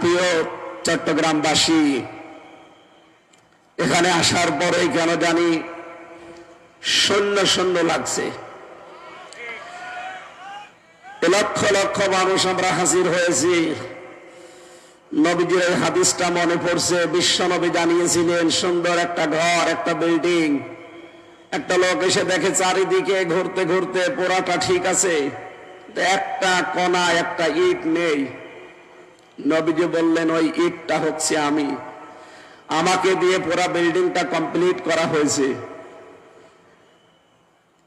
প্রিয় চট্টগ্রামবাসী, এখানে আসার পরে কেন জানি শূন্য শূন্য লাগছে। লক্ষ লক্ষ মানুষ আমরা হাজির হয়েছি। নবীজির হাদিসটা মনে পড়ছে, বিশ্ব নবী জানিয়েছিলেন, সুন্দর একটা ঘর, একটা বিল্ডিং। একটা লোক এসে দেখে চারিদিকে ঘুরতে ঘুরতে পোড়াটা ঠিক আছে। একটা কণা, একটা ইট নেই। নবীজি বললেন, ওই ইটটা হচ্ছে আমি। আমাকে দিয়ে পুরা বিল্ডিংটা কমপ্লিট করা হয়েছে।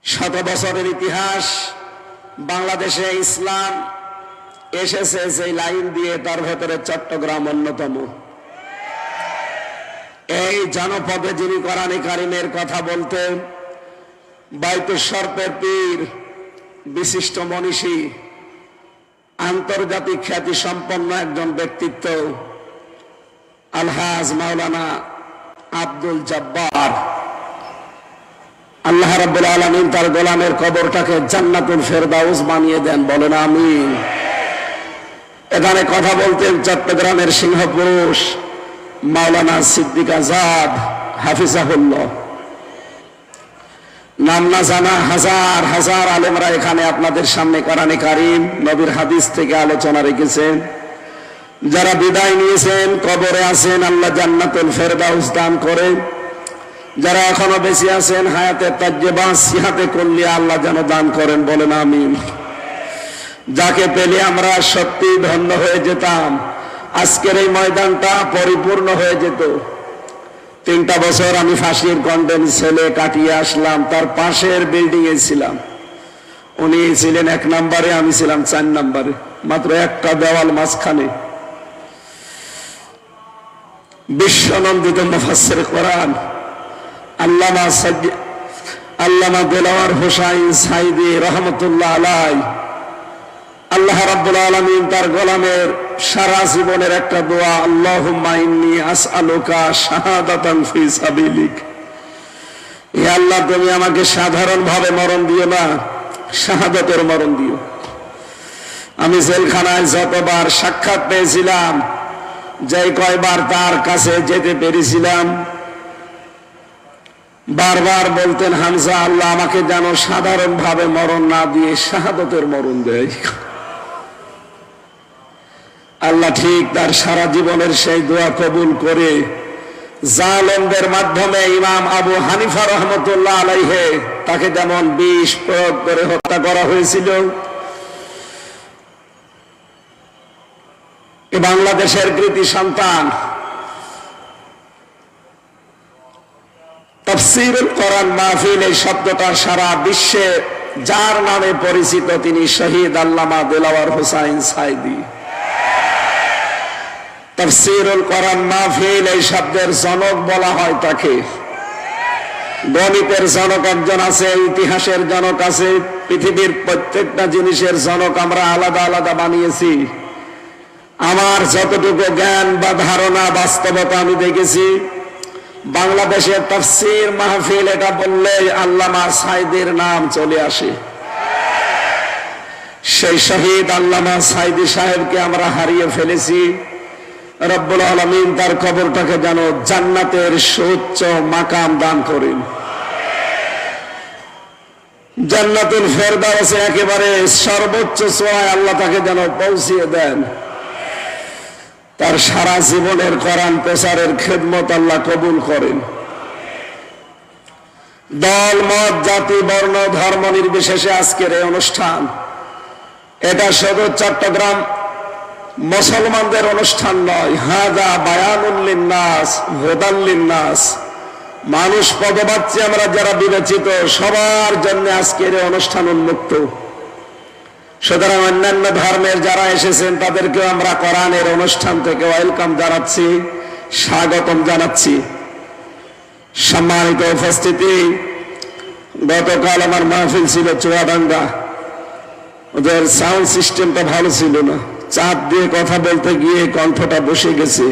শত বছরের ইতিহাস, বাংলাদেশে ইসলাম এসেছে সেই লাইন দিয়ে তার ভেতরে চট্টগ্রাম অন্যতম। এই জনপদে যিনি কোরআনে কারিমের কথা বলতেন বাইতুর সর্পের পীর বিশিষ্ট মনীষী আন্তর্জাতিক খ্যাতি সম্পন্ন একজন ব্যক্তিত্ব আলহাজ মাওলানা আব্দুল জব্বার। আল্লাহ রাব্বুল আলমিন তার গোলামের কবরটাকে জান্নাতুল ফেরদাউস বানিয়ে দেন, বলেন আমিন। এখানে কথা বলতেন চট্টগ্রামের সিংহপুরুষ মাওলানা সিদ্দিক আজাদ, হাফিজাহুল্লাহ। নাম না জানা, হাজার হাজার আলেমরা এখানে আপনাদের সামনে কারানে কারিম, নবীর হাদিস থেকে আলোচনা রেখেছেন। যারা বিদায় নিয়েছেন, কবরে আছেন, আল্লাহ জান্নাতুল ফেরদাউস দান করে। যারা এখনও বেঁচে আছেন, হায়াতে তাজ্জেবা, সিহাতে করলে আল্লাহ যেন দান করেন, বলেন আমিন। যাকে পেলে আমরা সত্যি ধন্য হয়ে যেতাম। আজকের এই ময়দানটা পরিপূর্ণ হয়ে যেত। তিনটা বছর আমি ফাঁসির কন্ডেন ছেলে কাটিয়ে আসলাম, তার পাশের বিল্ডিং এ ছিলাম। উনি ছিলেন এক নম্বরে, আমি ছিলাম চার নম্বরে, মাত্র একটা দেওয়াল মাঝখানে। বিশ্বনন্দিত মুফাসসির কোরআন, আল্লামা আল্লামা দেলাওয়ার হোসাইন সাইদি রহমতুল্লাহ আলাই আল্লাহ রাব্বুল আলামিন তার গোলামের সারা জীবনের একটা দোয়া, আল্লাহুম্মা ইন্নী আসআলুকা শাহাদাতান ফি আল্লাহ, তুমি আমাকে সাধারণ ভাবে মরণ দিও না, শাহাদাতের মরণ দিও। আমি জেলখানায় যতবার সাক্ষাৎ পেয়েছিলাম যে কয়বার তার কাছে যেতে পেরেছিলাম, বারবার বলতেন, হামজা, আল্লাহ আমাকে যেন সাধারণ ভাবে মরণ না দিয়ে শাহাদতের মরণ দেয়। আল্লাহ ঠিক তার সারা জীবনের সেই দোয়া কবুল করে জালমদের মাধ্যমে ইমাম আবু হানিফা রহমতুল্লাহ আলাইহে তাকে যেমন বিষ প্রয়োগ করে হত্যা করা হয়েছিল। বাংলাদেশের কৃতি সন্তান তফসিরুল মাহফিল এই শব্দটা সারা বিশ্বে যার নামে পরিচিত তিনি শহীদ আল্লামা দিলাওয়ার হুসাইন সাইদি। তফসিরুল কোরআন মাহফিল, এই শব্দের জনক বলা হয় তাকে। গণিতের জনক একজন আছে, ইতিহাসের জনক আছে, পৃথিবীর প্রত্যেকটা জিনিসের জনক আমরা আলাদা আলাদা বানিয়েছি। আমার যতটুকু জ্ঞান বা ধারণা, বাস্তবতা আমি দেখেছি, বাংলাদেশের তফসির মাহফিল এটা বললে আল্লামা সাইদের নাম চলে আসে। সেই শহীদ আল্লামা সাইদি সাহেবকে আমরা হারিয়ে ফেলেছি। রব্বুল আলমিন তার কবরটাকে যেন জান্নাতের সুচ্চ মাকাম দান করেন। জান্নাতুল ফেরদাউসে একেবারে সর্বোচ্চ সোয়ায় আল্লাহ তাকে যেন পৌঁছিয়ে দেন। তার সারা জীবনের করান প্রচারের খেদমত আল্লাহ কবুল করেন। দল, মত, জাতি, বর্ণ, ধর্ম নির্বিশেষে আজকের এই অনুষ্ঠান। এটা শুধু চট্টগ্রাম মুসলমানদের অনুষ্ঠান নয়। হাজা বায়ানুল্লিনাস হোদাল্লিনাস মানুষ পদবাচ্ছি আমরা যারা বিবেচিত, সবার জন্য আজকের অনুষ্ঠান উন্মুক্ত। সুতরাং অন্যান্য ধর্মের যারা এসেছেন, তাদেরকেও আমরা কোরআনের অনুষ্ঠান থেকে ওয়েলকাম জানাচ্ছি, স্বাগতম জানাচ্ছি। সম্মানিত উপস্থিতি, গতকাল আমার মাহফিল ছিল চুয়াডাঙ্গা। ওদের সাউন্ড সিস্টেমটা ভালো ছিল না। চাপ দিয়ে কথা বলতে গিয়ে কণ্ঠটা বসে গেছে।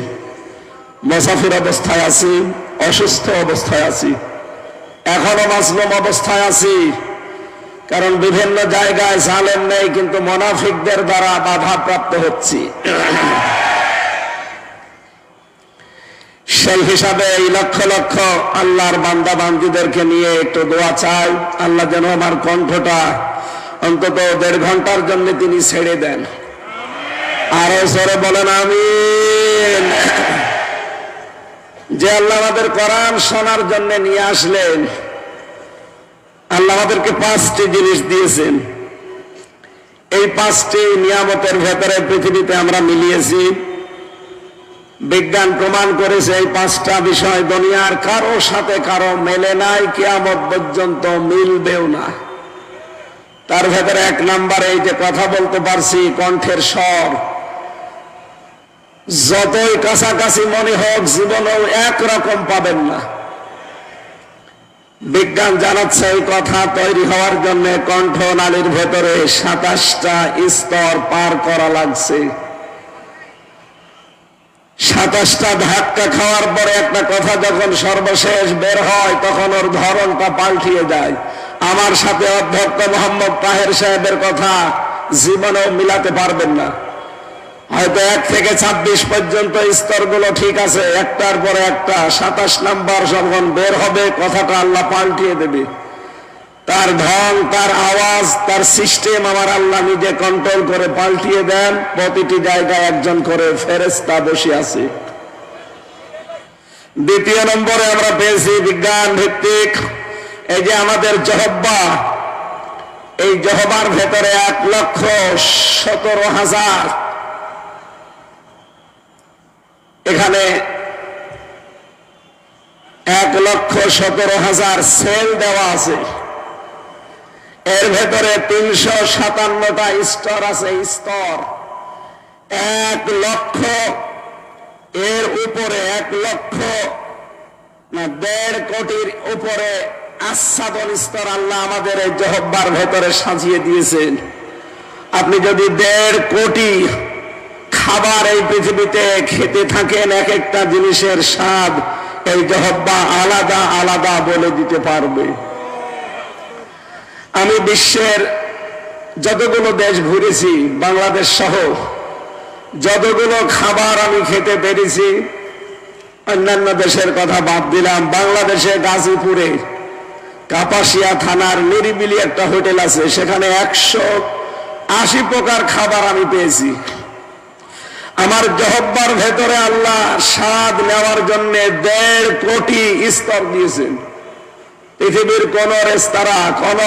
মুসাফির অবস্থায় আছি, অসুস্থ অবস্থায় আছি। এখনও মাসলুম অবস্থায় আছি। কারণ বিভিন্ন জায়গায় জালেম নেই, কিন্তু মোনাফিকদের দ্বারা বাধা প্রাপ্ত হচ্ছি। সেই হিসাবে এই লক্ষ লক্ষ আল্লাহর বান্দা বান্দিদেরকে নিয়ে একটু দোয়া চাই। আল্লাহ যেন আমার কণ্ঠটা অন্তত দেড় ঘণ্টার জন্য তিনি ছেড়ে দেন। আরও সরে বলেন, আমিন। যে আল্লাহ আমাদের কোরআন শোনার জন্য নিয়ে আসলেন, আল্লাহ আমাদেরকে পাঁচটি জিনিস দিয়েছেন। এই পাঁচটি নিয়ামতের ভেতরে পৃথিবীতে আমরা মিলিয়েছি। বিজ্ঞান প্রমাণ করেছে এই পাঁচটা বিষয় দুনিয়ার কারও সাথে কারও মেলে নাই, কেয়ামত পর্যন্ত মিলবেও না। তার ভেতরে এক নাম্বারে এই যে কথা বলতে পারছি, কণ্ঠের স্বর। যতই কাছাকাছি মনে হোক, জীবনেও একরকম পাবেন না। বিজ্ঞান জানাচ্ছে এই কথা তৈরি হওয়ার জন্য কণ্ঠ নালীর ভেতরে সাতাশটা স্তর পার করা লাগছে। সাতাশটা ধাক্কা খাওয়ার পরে একটা কথা যখন সর্বশেষ বের হয়, তখন ওর ধরনটা পাল্টিয়ে যায়। আমার সাথে অধ্যক্ষ মোহাম্মদ তাহের সাহেবের কথা জীবনেও মিলাতে পারবেন না। হয়তো এক থেকে ছাব্বিশ পর্যন্ত স্তরগুলো ঠিক আছে, একটার পরে একটা, সাতাশ নাম্বার যখন বের হবে, কথাটা আল্লাহ পাল্টিয়ে দেবে। তার ঢং, তার আওয়াজ, তার সিস্টেম আমার আল্লাহ নিজে কন্ট্রোল করে পাল্টিয়ে দেন। প্রতিটি জায়গায় একজন করে ফেরেস্তা বসে আছে। দ্বিতীয় নম্বরে আমরা পেয়েছি বিজ্ঞান ভিত্তিক। এই যে আমাদের জহব্বা, এই জহবার ভেতরে এক লক্ষ সতেরো হাজার এখানে এক লক্ষ সতেরো হাজার সেল দেওয়া আছে। এর ভেতরে তিনশো সাতান্নটা স্তর আছে স্তর এক লক্ষ, এর উপরে এক লক্ষ না, দেড় কোটির উপরে আচ্ছাদন স্তর আল্লাহ আমাদের এই জহব্বার ভেতরে সাজিয়ে দিয়েছেন। আপনি যদি দেড় কোটি খাবার এই পৃথিবীতে খেতে থাকেন এক একটা জিনিসের স্বাদ, এই জহব্বা আলাদা আলাদা বলে দিতে পারবে। আমি বিশ্বের যতগুলো দেশ ঘুরেছি, বাংলাদেশ সহ, যতগুলো খাবার আমি খেতে পেরেছি, অন্যান্য দেশের কথা বাদ দিলাম, বাংলাদেশে গাজীপুরে কাপাসিয়া থানার নিরিবিলি একটা হোটেল আছে, সেখানে একশো আশি প্রকার খাবার আমি পেয়েছি। আমার জহব্বার ভেতরে আল্লাহ স্বাদ নেওয়ার জন্য দেড় কোটি স্তর দিয়েছেন। পৃথিবীর কোন রেস্তোরাঁ, কোন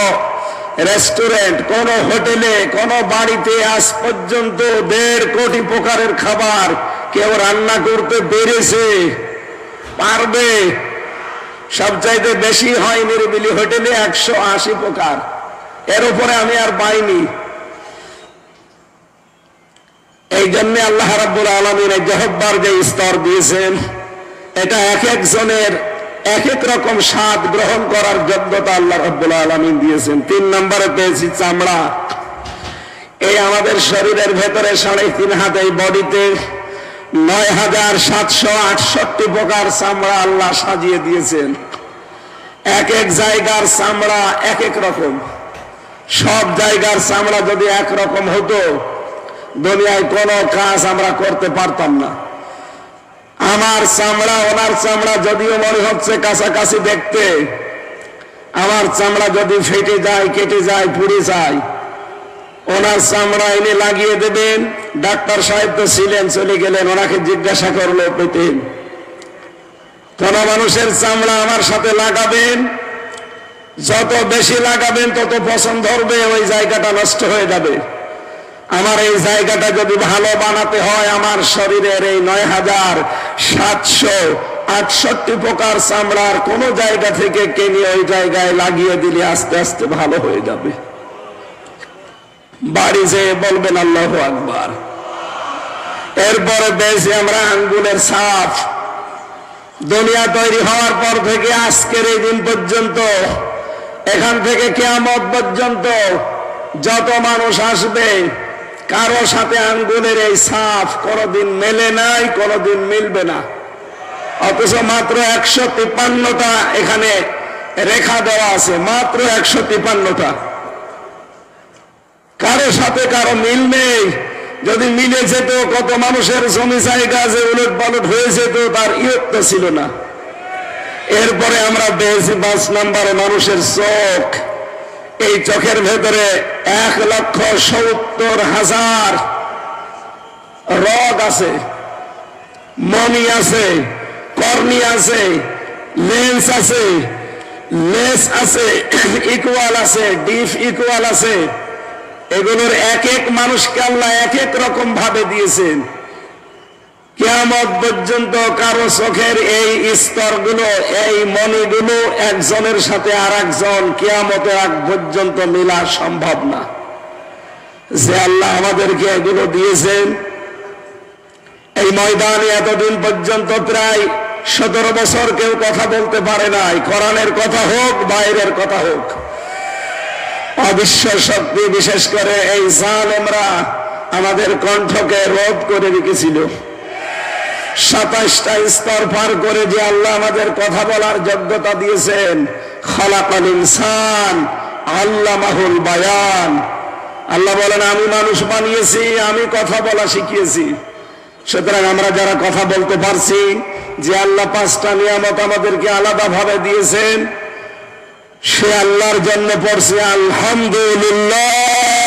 রেস্টুরেন্ট, কোন হোটেলে, কোন বাড়িতে আজ পর্যন্ত দেড় কোটি প্রকারের খাবার কেউ রান্না করতে পেরেছে, পারবে? সবচাইতে বেশি হয় নিরিবিলি হোটেলে একশো আশি প্রকার। এর উপরে আমি আর পাইনি। এই জন্য আল্লাহ রাব্বুল আলমিন জহব্বার যে স্তর দিয়েছেন, এটা এক একজনের এক এক রকম স্বাদ গ্রহণ করার যোগ্যতা আল্লাহ রব্বুল আলমিন দিয়েছেন। তিন নম্বরে পেয়েছি চামড়া। এই আমাদের শরীরের ভেতরে সাড়ে তিন হাত এই বডিতে নয় হাজার সাতশো আটষট্টি প্রকার চামড়া আল্লাহ সাজিয়ে দিয়েছেন। এক এক জায়গার চামড়া এক এক রকম। সব জায়গার চামড়া যদি এক রকম হতো দুনিয়ায় কোনো কাজ আমরা করতে পারতাম না। আমার চামড়া, ওনার চামড়া যদিও মনে হচ্ছে কাছাকাছি দেখতে, আমার চামড়া যদি ফেটে যায়, কেটে যায়, পুড়ে যায়, ওনার চামড়া এনে লাগিয়ে দেবেন। ডাক্তার সাহেব তো ছিলেন, চলে গেলেন, ওনাকে জিজ্ঞাসা করল পেতেন কোন মানুষের চামড়া আমার সাথে লাগাবেন, যত বেশি লাগাবেন, তত পছন্দ ধরবে ওই জায়গাটা নষ্ট হয়ে যাবে। আমার এই জায়গাটা যদি ভালো বানাতে হয়, আমার শরীরের এই নয় হাজার সাতশো আটষট্টি প্রকার চামড়ার কোন জায়গা থেকে কেনে ওই জায়গায় লাগিয়ে দিলে আস্তে আস্তে ভালো হয়ে যাবে। বাড়ি যেয়ে বলবেন, আল্লাহ আকবার। এরপরে বেশি আমরা আঙ্গুলের সাফ দুনিয়া তৈরি হওয়ার পর থেকে আজকের এই দিন পর্যন্ত, এখান থেকে কেয়ামত পর্যন্ত যত মানুষ আসবে কারও সাথে আঙ্গুলের এই সাফ কোনোদিন মেলে নাই, কোনোদিন মিলবে না। অথচ মাত্র একশো তিপ্পান্নটা এখানে রেখা দেওয়া আছে, মাত্র একশো তিপ্পান্নটা। কারও সাথে কারও মিল নেই, যদি মিলে যেত, কত মানুষের জমি জায়গা যে উলট পালট হয়ে যেত, তার ইয়ত্ত ছিল না। এরপরে আমরা পেয়েছি পাঁচ নম্বরে মানুষের চোখ এই চোখের ভেতরে এক লক্ষ সত্তর হাজার রগ আছে মনি আছে, কর্নি আছে, লেন্স আছে, লেস আছে, ইকুয়াল আছে, ডিফ ইকুয়াল আছে। এগুলোর এক এক মানুষকে আল্লাহ এক এক রকম ভাবে দিয়েছেন। কেয়ামত পর্যন্ত কারও চোখের এই স্তরগুলো, এই মণিগুলো একজনের সাথে আর একজন কেয়ামতে আগ পর্যন্ত মিলা সম্ভব না। যে আল্লাহ আমাদেরকে এগুলো দিয়েছেন, এই ময়দানে এতদিন পর্যন্ত প্রায় সতেরো বছর কেউ কথা বলতে পারে নাই, কোরআনের কথা হোক, বাইরের কথা হোক। অবিশ্ব শক্তি বিশেষ করে এই জালেমরা আমাদের কণ্ঠকে রোধ করে রেখেছিল। সাতাশটা স্তর পার করে যে আল্লাহ আমাদের কথা বলার যোগ্যতা দিয়েছেন। খলাকাল ইনসান আল্লাহ মাহুল বায়ান। আল্লাহ বলেন, আমি মানুষ বানিয়েছি, আমি কথা বলা শিখিয়েছি। সুতরাং আমরা যারা কথা বলতে পারছি, যে আল্লাহ পাঁচটা নিয়ামত আমাদেরকে আলাদা ভাবে দিয়েছেন, সে আল্লাহর জন্য পড়ছে, আলহামদুলিল্লাহ।